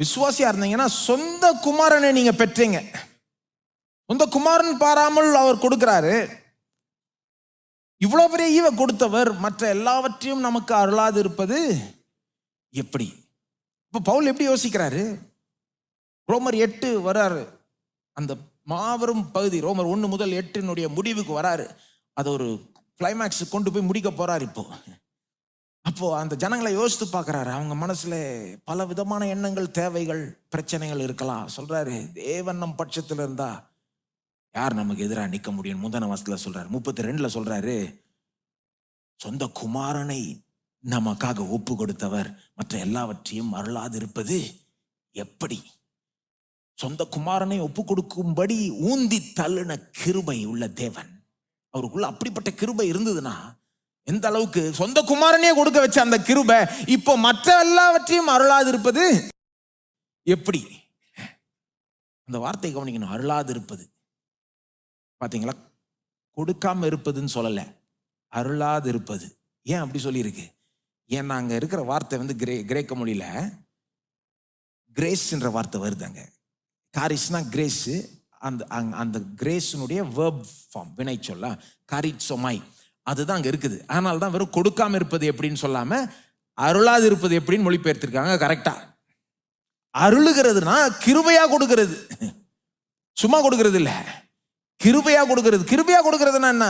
விசுவாசியா இருந்தீங்கன்னா சொந்த குமாரனை நீங்க பெற்றீங்க. சொந்த குமாரன் பாராமல் அவர் கொடுக்கிறாரு. இவ்வளவு பெரிய ஈவை கொடுத்தவர் மற்ற எல்லாவற்றையும் நமக்கு அருளாது இருப்பது எப்படி? இப்ப பவுல் எப்படி யோசிக்கிறாரு? ரோமர் எட்டு வராரு. அந்த மாபெரும் பகுதி ரோமர் ஒன்று முதல் எட்டினுடைய முடிவுக்கு வராரு. அது ஒரு கிளைமேக்ஸ் கொண்டு போய் முடிக்க போகிறார் இப்போ. அப்போ அந்த ஜனங்களை யோசித்து பார்க்குறாரு. அவங்க மனசுல பல விதமான எண்ணங்கள் தேவைகள் பிரச்சனைகள் இருக்கலாம். சொல்றாரு தேவன் நம் பட்சத்தில் இருந்தா யார் நமக்கு எதிராக நிற்க முடியும்? முந்தன வசத்தில் சொல்றாரு. முப்பத்தி ரெண்டுல சொல்றாரு சொந்த குமாரனை நமக்காக ஒப்பு கொடுத்தவர் மற்ற எல்லாவற்றையும் அருளாதிருப்பது எப்படி? சொந்த குமாரனை ஒப்பு கொடுக்கும்படி ஊந்தி தள்ளின கிருபை உள்ள தேவன். அவருக்குள்ள அப்படிப்பட்ட கிருபை இருந்ததுன்னா எந்த அளவுக்கு சொந்த குமாரனே கொடுக்க வச்ச அந்த கிருபை இப்போ மற்ற எல்லாவற்றையும் அருளாதிருப்பது எப்படி? அந்த வார்த்தை கவனிக்கணும். அருளாதிருப்பது. பார்த்தீங்களா கொடுக்காம இருப்பதுன்னு சொல்லலை. அருளாது இருப்பது ஏன் அப்படி சொல்லியிருக்கு? ஏன்னா அங்கே இருக்கிற வார்த்தை வந்து கிரே கிரேக்க மொழியில் கிரேஸ்ன்ற வார்த்தை வருது அங்க காரிஸ்னா கிரேஸு அந்த அந்த கிரேஸினுடைய வேர்ப் ஃபார்ம் வினை சொல்லலாம் காரிட்சோமாய் அதுதான் அங்கே இருக்குது. அதனால தான் வெறும் கொடுக்காம இருப்பது எப்படின்னு சொல்லாமல் அருளாது இருப்பது எப்படின்னு மொழிபெயர்த்திருக்காங்க. கரெக்டாக அருளுகிறதுனா கிருபையாக கொடுக்கறது. சும்மா கொடுக்கறது இல்லை. கிருபையாக கொடுக்கறது. கிருபையாக கொடுக்கிறதுனா என்ன?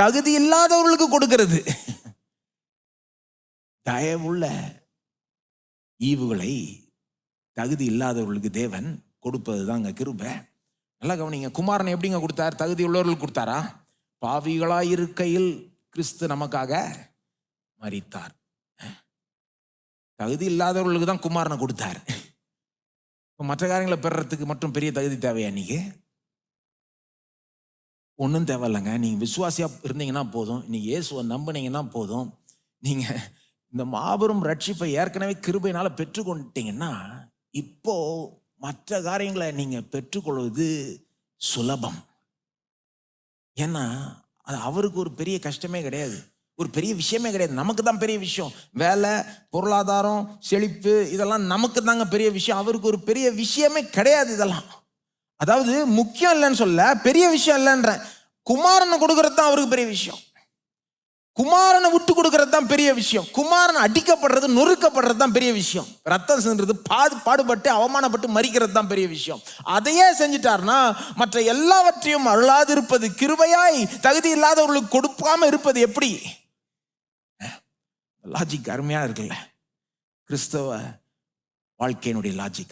தகுதி இல்லாதவர்களுக்கு கொடுக்கறது. தயவுள்ள ஈவுகளை தகுதி இல்லாதவர்களுக்கு தேவன் கொடுப்பது தாங்க கிருபை. நல்லா கவனிங்க. குமாரனை எப்படிங்க கொடுத்தார்? தகுதி உள்ளவர்களுக்கு கொடுத்தாரா? பாவிகளாய் இருக்கையில் கிறிஸ்து நமக்காக மறித்தார் தகுதி இல்லாதவர்களுக்கு தான் குமாரனை கொடுத்தார். இப்போ மற்ற காரியங்களை பெறுறதுக்கு மட்டும் பெரிய தகுதி தேவையா நீங்க ஒன்றும் தேவையில்லைங்க நீங்கள் விசுவாசியா இருந்தீங்கன்னா போதும். நீ இயேசுவை நம்புனீங்கன்னா போதும். நீங்க இந்த மாபெரும் ரட்சிப்பை ஏற்கனவே கிருபையினால பெற்றுக்கொண்டீங்கன்னா இப்போ மற்ற காரியங்களை நீங்க பெற்றுக்கொள்வது சுலபம். ஏன்னா அது அவருக்கு ஒரு பெரிய கஷ்டமே கிடையாது. ஒரு பெரிய விஷயமே கிடையாது. நமக்கு தான் பெரிய விஷயம். வேலை பொருளாதாரம் செழிப்பு இதெல்லாம் நமக்கு தாங்க பெரிய விஷயம். அவருக்கு ஒரு பெரிய விஷயமே கிடையாது இதெல்லாம். அதாவது முக்கியம் இல்லைன்னு சொல்ல பெரிய விஷயம் இல்லைன்றேன். குமாரனை கொடுக்கறது தான் அவருக்கு பெரிய விஷயம். குமாரனை விட்டு கொடுக்கறது தான் பெரிய விஷயம். குமாரன் அடிக்கப்படுறது நொறுக்கப்படுறது தான் பெரிய விஷயம். ரத்தம் சென்றது பாடு பாடுபட்டு அவமானப்பட்டு மறிக்கிறது தான் பெரிய விஷயம். அதையே செஞ்சுட்டாருன்னா மற்ற எல்லாவற்றையும் அருளாது இருப்பது கிருபையாய் தகுதி இல்லாதவர்களுக்கு கொடுக்காம இருப்பது எப்படி? லாஜிக் அருமையா இருக்குல்ல. கிறிஸ்தவ வாழ்க்கையினுடைய லாஜிக்